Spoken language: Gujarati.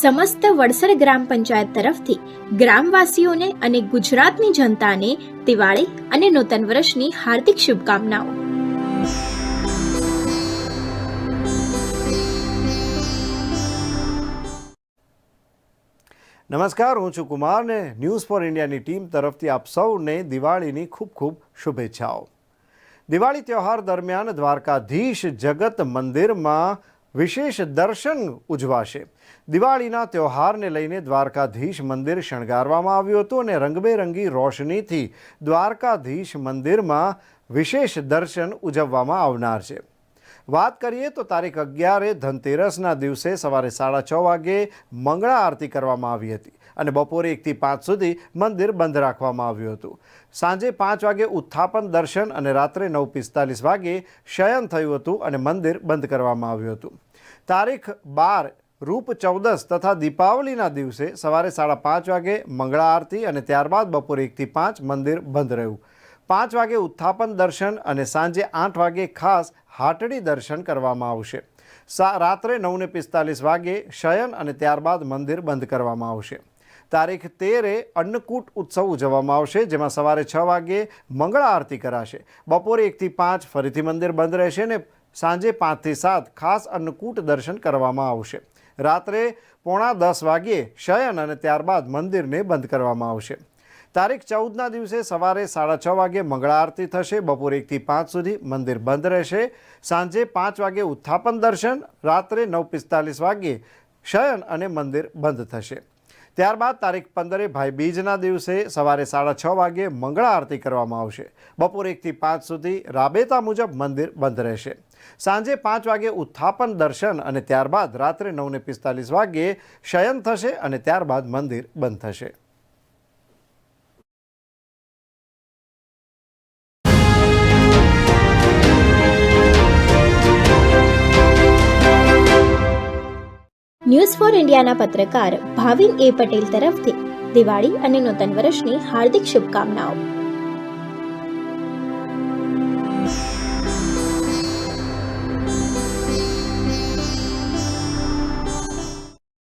સમસ્ત વડસર ગ્રામ પંચાયત તરફથી ગ્રામવાસીઓને અને ગુજરાતની જનતાને દિવાળી અને નૂતન વર્ષની હાર્દિક શુભકામનાઓ. નમસ્કાર, હું છું કુમાર ને ન્યૂઝ ફોર ઇન્ડિયાની ટીમ તરફથી આપ સૌને દિવાળીની ખૂબ ખૂબ શુભેચ્છાઓ. દિવાળી તહેવાર દરમિયાન દ્વારકાધીશ જગત મંદિરમાં વિશેષ દર્શન ઉજવાશે. દિવાળીના તહેવારને લઈને દ્વારકાધીશ મંદિર શણગારવામાં આવ્યું હતું અને રંગબેરંગી રોશનીથી દ્વારકાધીશ મંદિરમાં વિશેષ દર્શન ઉજવવામાં આવનાર છે. વાત કરીએ તો તારીખ અગિયારે ધનતેરસના દિવસે સવારે સાડા છ વાગે મંગળા આરતી કરવામાં આવી હતી અને બપોરે એકથી પાંચ સુધી મંદિર બંધ રાખવામાં આવ્યું હતું. સાંજે પાંચ વાગે ઉત્થાપન, દર્શન અને રાત્રે નવ પિસ્તાલીસ વાગે શયન થયું હતું અને મંદિર બંધ કરવામાં આવ્યું હતું. તારીખ બાર, રૂપ ચૌદસ તથા દીપાવલીના દિવસે સવારે સાડા પાંચ વાગે મંગળા આરતી અને ત્યારબાદ બપોરે એકથી પાંચ મંદિર બંધ રહ્યું. પાંચ વાગે ઉત્થાપન દર્શન અને સાંજે આઠ વાગે ખાસ હાટડી દર્શન કરવામાં આવશે. રાત્રે નવને પિસ્તાલીસ વાગે શયન અને ત્યારબાદ મંદિર બંધ કરવામાં આવશે. તારીખ તેરે અન્નકૂટ ઉત્સવ ઉજવવામાં આવશે, જેમાં સવારે છ વાગે મંગળા આરતી કરાશે. બપોરે એકથી પાંચ ફરીથી મંદિર બંધ રહેશે ને સાંજે પાંચથી સાત ખાસ અન્નકૂટ દર્શન કરવામાં આવશે. રાત્રે પોણા દસ વાગ્યે શયન અને ત્યારબાદ મંદિરને બંધ કરવામાં આવશે. તારીખ ચૌદના દિવસે સવારે સાડા છ વાગે મંગળા આરતી થશે, બપોર એકથી પાંચ સુધી મંદિર બંધ રહેશે. સાંજે પાંચ વાગે ઉત્થાપન દર્શન, રાત્રે નવ પિસ્તાલીસ વાગ્યે શયન અને મંદિર બંધ થશે. ત્યારબાદ તારીખ પંદરે ભાઈ બીજના દિવસે સવારે સાડા છ વાગે મંગળા આરતી કરવામાં આવશે. બપોર એકથી પાંચ સુધી રાબેતા મુજબ મંદિર બંધ રહેશે. સાંજે પાંચ વાગે ઉત્થાપન દર્શન અને ત્યારબાદ રાત્રે નવને પિસ્તાલીસ વાગ્યે શયન થશે અને ત્યારબાદ મંદિર બંધ થશે. ન્યૂઝ ફોર ઇન્ડિયાના પત્રકાર ભાવિન એ પટેલ તરફથી દિવાળી અને નૂતન વર્ષની હાર્દિક શુભકામનાઓ.